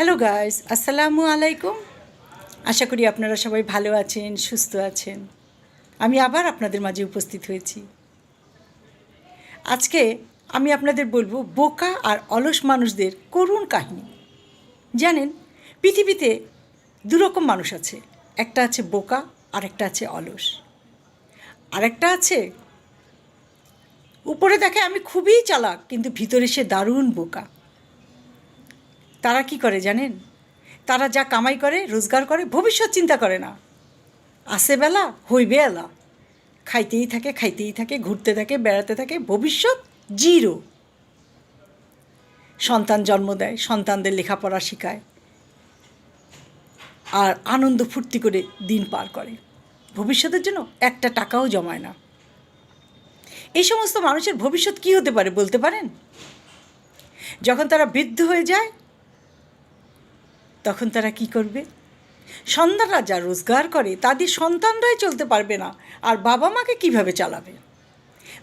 Hello guys আসসালামু আলাইকুম আশা করি আপনারা সবাই ভালো আছেন, সুস্থ আছেন। আমি আবার আপনাদের মাঝে উপস্থিত হয়েছি। আজকে আমি আপনাদের বলব বোকা আর অলস মানুষদের করুণ কাহিনী। জানেন, পৃথিবীতে দুরকম মানুষ আছে। একটা আছে বোকা আর একটা আছে অলস। আরেকটা আছে, উপরে দেখে আমি খুবই চালাক, কিন্তু ভিতরে সে দারুণ বোকা। তারা কি করে জানেন? তারা যা কামাই করে, রোজগার করে, ভবিষ্যৎ চিন্তা করে না। আসে বেলা, হইবে এলা। খাইতেই থাকে খাইতেই থাকে, ঘুরতে থাকে, বেড়াতে থাকে, ভবিষ্যৎ জিরো। সন্তান জন্ম দেয়, সন্তানদের লেখাপড়া শেখায়। আর আনন্দ ফুর্তি করে দিন পার করে। ভবিষ্যতের জন্য একটা টাকাও জমায় না। এই সমস্ত মানুষের ভবিষ্যৎ কী হতে পারে বলতে পারেন? যখন তারা বৃদ্ধ হয়ে যায় তখন তারা কি করবে? সন্তানরা যা রোজগার করে, তাদের সন্তানরাই চলতে পারবে না। আর বাবা মাকে কীভাবে চালাবে?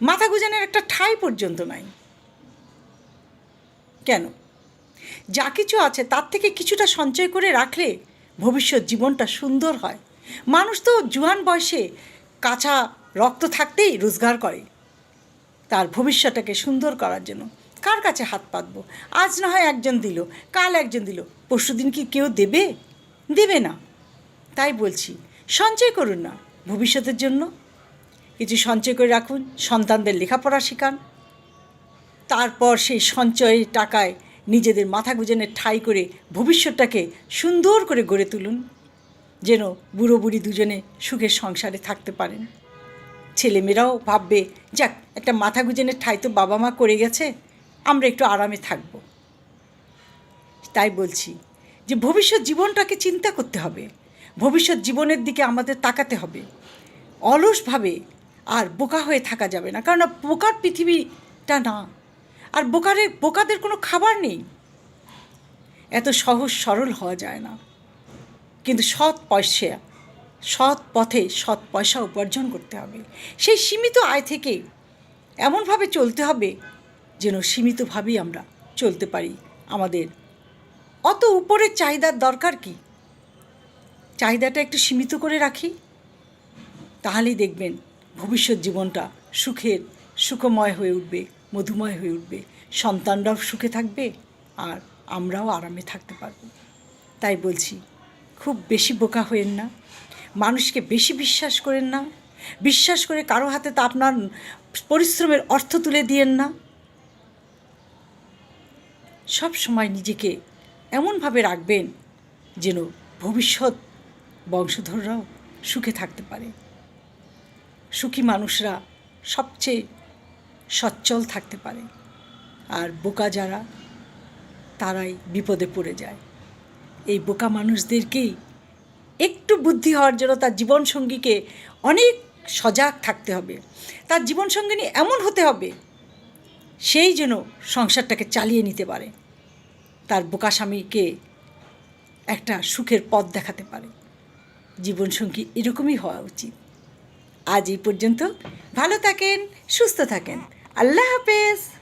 মাথা গুজানের একটা ঠাই পর্যন্ত নাই। কেন? যা কিছু আছে, তার থেকে কিছুটা সঞ্চয় করে রাখলে ভবিষ্যৎ জীবনটা সুন্দর হয়। মানুষ তো জুয়ান বয়সে কাঁচা রক্ত থাকতেই রোজগার করে, তার ভবিষ্যৎটাকে সুন্দর করার জন্য। কার কাছে হাত পাতবো? আজ না হয় একজন দিল, কাল একজন দিল পরশু দিন কি কেউ দেবে? দেবে না। তাই বলছি, সঞ্চয় করুন না ভবিষ্যতের জন্য। কিছু সঞ্চয় করে রাখুন, সন্তানদের লেখাপড়া শেখান। তারপর সেই সঞ্চয়ের টাকায় নিজেদের মাথা গুজেনের ঠাই করে ভবিষ্যৎটাকে সুন্দর করে গড়ে তুলুন, যেন বুড়ো বুড়ি দুজনে সুখের সংসারে থাকতে পারেন। ছেলেমেয়েরাও ভাববে, যাক, একটা মাথা গুজনের ঠাই তো বাবা মা করে গেছে। আমরা একটু আরামে থাকব। তাই বলছি যে ভবিষ্যৎ জীবনটাকে চিন্তা করতে হবে। ভবিষ্যৎ জীবনের দিকে আমাদের তাকাতে হবে। অলসভাবে আর বোকা হয়ে থাকা যাবে না। কারণ বোকার পৃথিবীটা না। আর বোকারে, বোকাদের কোনো খাবার নেই। এত সহজ সরল হওয়া যায় না। কিন্তু সৎ পয়সা, সৎ পথে সৎ পয়সা উপার্জন করতে হবে। সেই সীমিত আয় থেকে এমনভাবে চলতে হবে যেন সীমিতভাবেই আমরা চলতে পারি আমাদের। অত উপরের চাহিদার দরকার কি? চাহিদাটা একটু সীমিত করে রাখি। তাহলেই দেখবেন ভবিষ্যৎ জীবনটা সুখের, সুখময় হয়ে উঠবে, মধুময় হয়ে উঠবে। সন্তানরাও সুখে থাকবে আর আমরাও আরামে থাকতে পারব। তাই বলছি, খুব বেশি বোকা হয়েন না। মানুষকে বেশি বিশ্বাস করেন না। বিশ্বাস করে কারও হাতে তা আপনার পরিশ্রমের অর্থ তুলে দিয়েন না। সব সময় নিজেকে এমনভাবে রাখবেন যেন ভবিষ্যৎ বংশধররাও সুখে থাকতে পারে। সুখী মানুষরা সবচেয়ে সচ্ছল থাকতে পারে। আর বোকা যারা, তারাই বিপদে পড়ে যায়। এই বোকা মানুষদেরকেই একটু বুদ্ধি হওয়ার জন্য তার জীবনসঙ্গীকে অনেক সজাগ থাকতে হবে। তার জীবনসঙ্গিনী এমন হতে হবে সেই যেন সংসারটাকে চালিয়ে নিতে পারে। তার বোকা স্বামীকে একটা সুখের পথ দেখাতে পারে। জীবনসঙ্গী এরকমই হওয়া উচিত। আজ এই পর্যন্ত ভালো থাকেন, সুস্থ থাকেন। আল্লাহ হাফেজ।